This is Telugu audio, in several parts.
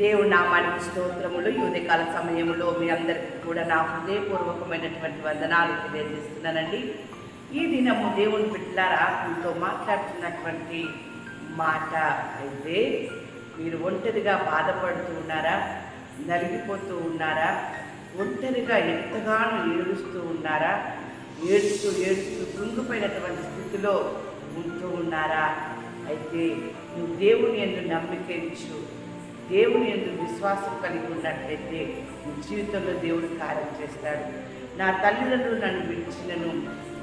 దేవుడి నామానికి స్తోత్రములు. ఈ సమయంలో మీ అందరికీ కూడా నా హృదయపూర్వకమైనటువంటి వందనాలు తెలియజేస్తున్నానండి. ఈ దినము దేవుని బిడ్డలారా మీతో మాట్లాడుతున్నటువంటి మాట అయితే మీరు ఒంటరిగా బాధపడుతూ ఉన్నారా? నలిగిపోతూ ఉన్నారా? ఒంటరిగా ఎంతగానో ఏడుస్తూ ఉన్నారా? ఏడుస్తూ ఏడుస్తూ కృంగిపోయినటువంటి స్థితిలో ఉంటూ ఉన్నారా? అయితే నువ్వు దేవుని ఎందు నమ్మిక ఇచ్చు దేవుని ఎందు విశ్వాసం కలిగి ఉన్నట్లయితే నీ జీవితంలో దేవుడు కార్యం చేస్తాడు. నా తల్లిదండ్రులు నన్ను విడిచినను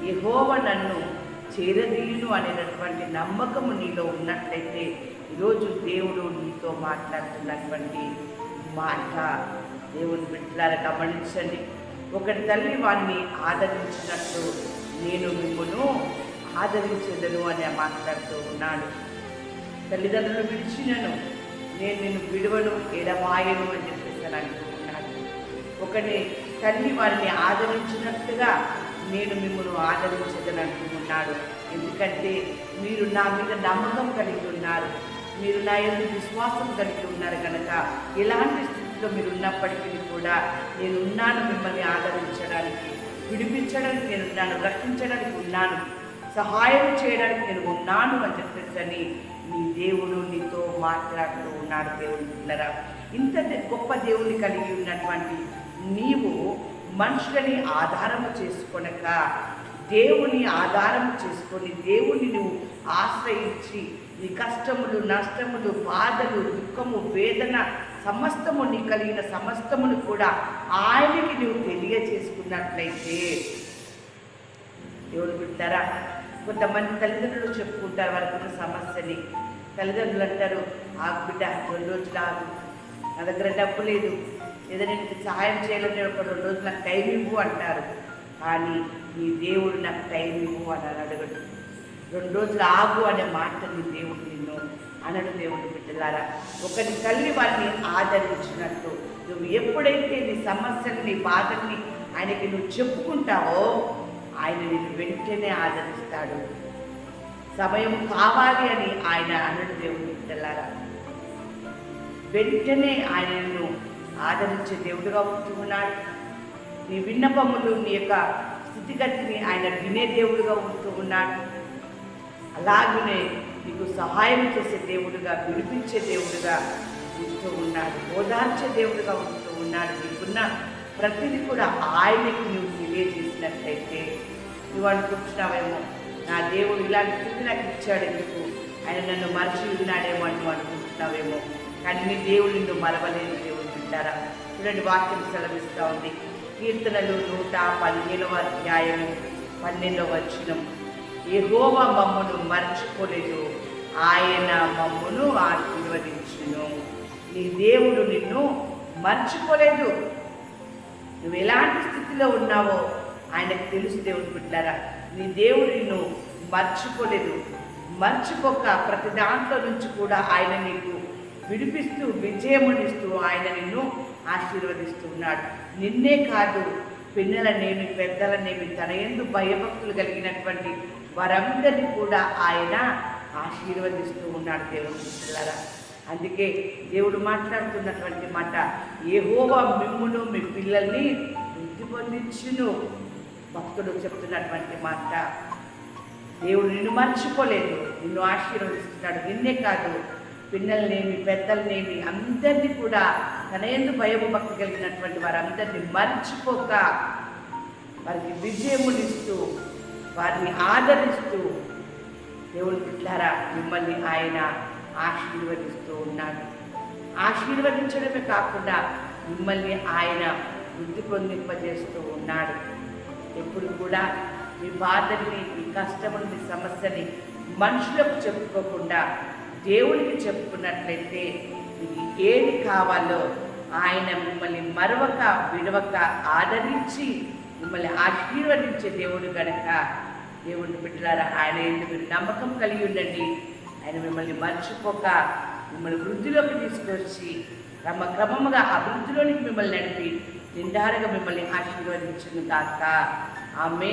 యెహోవా నన్ను చేరదీయును అనేటటువంటి నమ్మకము నీలో ఉన్నట్లయితే ఈరోజు దేవుడు నీతో మాట్లాడుతున్నటువంటి మాట. దేవుని బిడ్డలారా గమనించండి. ఒకటి తల్లి వాడిని ఆదరించినట్టు నేను మిమ్మను ఆదరించదను అని మాట్లాడుతూ ఉన్నాడు. తల్లిదండ్రులు విడిచినను నేను నిన్ను విడువను ఎడమాయను అని చెప్పేసి అని ఒకటి తల్లి వారిని ఆదరించినట్టుగా నేను మిమ్మల్ని ఆదరించదని అంటున్నాడు. ఎందుకంటే మీరు నా మీద నమ్మకం కలిగి ఉన్నారు. మీరు నా యొక్క విశ్వాసం కలిగి ఉన్నారు కనుక ఎలాంటి స్థితిలో మీరు ఉన్నప్పటికీ కూడా నేను ఉన్నాను మిమ్మల్ని ఆదరించడానికి విడిపించడానికి నేను ఉన్నాను రక్షించడానికి ఉన్నాను సహాయం చేయడానికి నేను ఉన్నాను అని చెప్పేసి నీ దేవుడు నీతో మాట్లాడుతూ ఉన్నాడు దేవుని పిల్లరా. ఇంత గొప్ప దేవుని కలిగి ఉన్నటువంటి నీవు మనుషులని ఆధారము చేసుకొనక దేవుని ఆధారము చేసుకొని దేవుని నువ్వు ఆశ్రయించి నీ కష్టములు నష్టములు బాధలు దుఃఖము వేదన సమస్తము నీ కలిగిన సమస్తమును కూడా ఆయనకి నువ్వు తెలియచేసుకున్నట్లయితే దేవుడు బిడ్డారా కొంతమంది తల్లిదండ్రులు చెప్పుకుంటారు వాళ్ళకున్న ఉన్న సమస్యని. తల్లిదండ్రులు అంటారు ఆకు బిడ్డ రెండు రోజులు ఆగు. నా దగ్గర డబ్బు లేదు. ఏదైనా నీకు సహాయం చేయాలంటే ఒక రెండు రోజులు నాకు టైం ఇవ్వు అంటారు. కానీ నీ దేవుడు నాకు టైం ఇవ్వు అని అని అడగడు. రెండు రోజులు ఆగు అనే మాట నీ దేవుడు నిన్ను అనడు దేవుడు బిడ్డలారా. ఒకరి తల్లి వారిని ఆదరించినట్టు నువ్వు ఎప్పుడైతే నీ సమస్యని నీ బాధల్ని ఆయనకి నువ్వు చెప్పుకుంటావో ఆయన నిన్ను వెంటనే ఆదరిస్తాడు. సమయం కావాలి అని ఆయన అన్నడు దేవుడు తెల్లారా. వెంటనే ఆయనను ఆదరించే దేవుడుగా ఉంటూ ఉన్నాడు. నీ విన్నపములు నీ యొక్క స్థితిగతిని ఆయన వినే దేవుడుగా ఉంటూ ఉన్నాడు. అలాగనే నీకు సహాయం చేసే దేవుడుగా విడిపించే దేవుడుగా ఉంటూ ఉన్నాడు. ఓదార్చే దేవుడుగా ఉంటూ ఉన్నాడు. నీకున్న ప్రతిదీ కూడా ఆయనకి నువ్వు తెలియజేసినట్లయితే నువ్వు అనుకుంటున్నావేమో? నా దేవుడు ఇలాంటి స్థితి నాకు ఇచ్చాడు ఎందుకు? ఆయన నన్ను మరిచి ఉన్నాడేమో అని నువ్వు అనుకుంటున్నావేమో? కానీ నీ దేవుడు నిన్ను మరవలేని దేవుడు ఉంటారా చూడండి వాక్యం సెలవిస్తూ ఉంది. కీర్తనలు నూట పదిహేనవ అధ్యాయము పన్నెండవ వచనం. యెహోవా మమ్మను మర్చిపోలేదు. ఆయన మమ్మను ఆశీర్వదించును. నీ దేవుడు నిన్ను మర్చిపోలేదు. నువ్వు ఎలాంటి స్థితిలో ఉన్నావో ఆయనకు తెలుసు దేవుడు బిడ్డారా నీ దేవుడు నిన్ను మర్చిపోలేదు. మర్చిపోక ప్రతి దాంట్లో నుంచి కూడా ఆయన నీకు విడిపిస్తూ విజయమునిస్తూ ఆయన నిన్ను ఆశీర్వదిస్తూ ఉన్నాడు. నిన్నే కాదు పిన్నలనేమి పెద్దలనేమి తన ఎందు భయభక్తులు కలిగినటువంటి వారందరినీ కూడా ఆయన ఆశీర్వదిస్తూ ఉన్నాడు దేవుని పిల్లరా అందుకే దేవుడు మాట్లాడుతున్నటువంటి మాట ఏహోవా మిమ్మును మీ పిల్లల్ని వృద్ధి పొందించును. భక్తుడు చెప్తున్నటువంటి మాట. దేవుడు నిన్ను మర్చిపోలేదు నిన్ను ఆశీర్వదిస్తున్నాడు. నిన్నే కాదు పిల్లల్నేమి పెద్దలనేమి అందరినీ కూడా తన ఎందు భయము భక్తి కలిగినటువంటి వారందరినీ మర్చిపోక వారికి విజయమునిస్తూ వారిని ఆదరిస్తూ దేవుని పిల్లారా మిమ్మల్ని ఆయన ఆశీర్వదిస్తూ ఉన్నాడు. ఆశీర్వదించడమే కాకుండా మిమ్మల్ని ఆయన వృద్ధి పొందింపజేస్తూ ఉన్నాడు. ఎప్పుడు కూడా మీ బాధల్ని మీ కష్టముని మీ సమస్యని మనుషులకు చెప్పుకోకుండా దేవునికి చెప్పుకున్నట్లయితే మీకు ఏది కావాలో ఆయన మిమ్మల్ని మరవక విడవక ఆదరించి మిమ్మల్ని ఆశీర్వదించే దేవుడు గనక దేవుని బిడ్డలారా ఆయన ఎందుకు నమ్మకం కలిగి ఉండండి. ఆయన మిమ్మల్ని మర్చిపోక మిమ్మల్ని వృద్ధిలోకి తీసుకొచ్చి క్రమక్రమముగా అభివృద్ధిలోనికి మిమ్మల్ని నడిపి నిండారుగా మిమ్మల్ని ఆశీర్వదించును కాక ఆమె